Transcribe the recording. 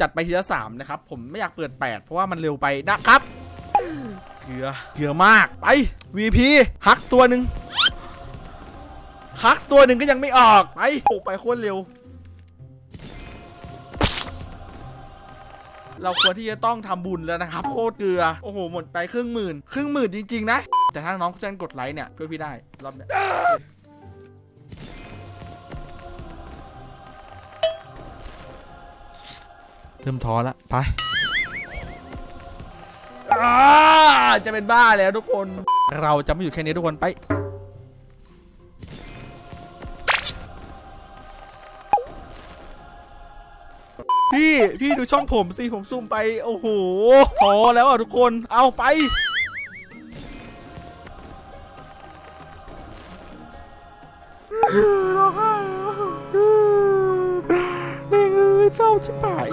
จัดไปทีละสามนะครับ ผมไม่อยากเปิด 8 เพราะว่ามันเร็วไปนะครับเกลือเกลือมากไป VP ฮักตัวหนึ่งฮักตัวหนึ่งก็ยังไม่ออกไปโอ้ไปโคตรเร็ว เราควรที่จะต้องทำบุญแล้วนะครับ โคตรเกลือ โอ้โห หมดไปครึ่งหมื่น ครึ่งหมื่นจริง ๆ นะ แต่ถ้าน้องเจนกดไลค์เนี่ยช่วยพี่ได้รอบเนี้ย เริ่มท้อแล้วไปอ่าจะเป็นบ้าแล้วทุกคน เราจะไม่อยู่แค่นี้ทุกคนไป พี่พี่ดูช่องผมสิผมซูมไป โอ้โหท้อแล้วอะทุกคนเอาไปร้องไห้แล้วนี่คือเศร้าชิบหาย